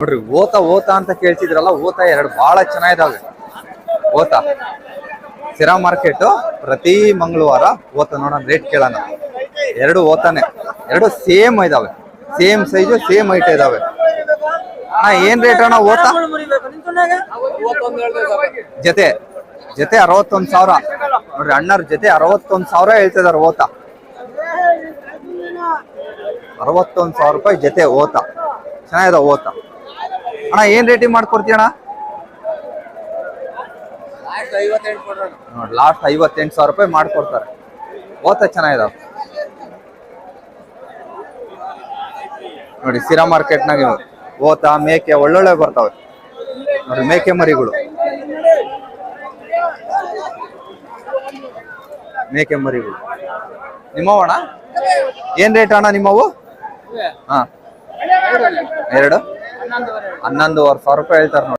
ನೋಡ್ರಿ ಓತ ಓತ ಅಂತ ಕೇಳ್ತಿದ್ರಲ್ಲ, ಓತ ಎರಡು ಬಹಳ ಚೆನ್ನಾಗಿದಾವೆ. ಓತ. ಸಿರಾ ಮಾರ್ಕೆಟ್, ಪ್ರತಿ ಮಂಗಳವಾರ ಓತ ನೋಡೋಣ ರೇಟ್ ಕೇಳೋಣ. ಎರಡು ಓತಾನೆ. ಎರಡು ಸೇಮ್ ಇದಾವೆ. ಸೇಮ್ ಸೈಜು ಸೇಮ್ ಐಟ ಇದಾವೆ. ಹಾ ಏನ್ ರೇಟ್ ಅಣ್ಣ ಓತ? ಜೊತೆ ಜೊತೆ ಅರವತ್ತೊಂದ್ ಸಾವಿರ. ನೋಡ್ರಿ, ಅಣ್ಣರ ಜೊತೆ ಅರವತ್ತೊಂದ್ ಸಾವಿರ ಹೇಳ್ತಿದಾರೆ ಓತ. ಅರವತ್ತೊಂದ್ ಸಾವಿರ ರೂಪಾಯಿ ಜೊತೆ ಓತ. ಚೆನ್ನಾಗಿದೆ ಓತ. ಅಣ್ಣ ಏನ್ ರೇಟಿಂಗ್ ಮಾಡ್ಕೊಡ್ತೀಯ ಅಣ್ಣ? ನೋಡಿ ಲಾಸ್ಟ್ ಐವತ್ತೆಂಟು ಸಾವಿರ ರೂಪಾಯಿ ಮಾಡ್ಕೊಡ್ತಾರೆ. ಓತ ಚೆನ್ನಾಗಿದಾವೆ ನೋಡಿ ಸಿರಾ ಮಾರ್ಕೆಟ್ನಾಗ ಓತ ಮೇಕೆ ಒಳ್ಳೊಳ್ಳೆ ಬರ್ತಾವೆ. ನೋಡಿ ಮೇಕೆ ಮರಿಗಳು. ಮೇಕೆ ಮರಿಗಳು. ನಿಮ್ಮವಣ್ಣ ಏನ್ ರೇಟ್ ಅಣ್ಣ ನಿಮ್ಮವು? ಹಾ. ಎರಡು? ಹನ್ನೊಂದುವರೆ. ಸಾವಿರ ರೂಪಾಯಿ ಹೇಳ್ತಾರೆ ನೋಡಿ.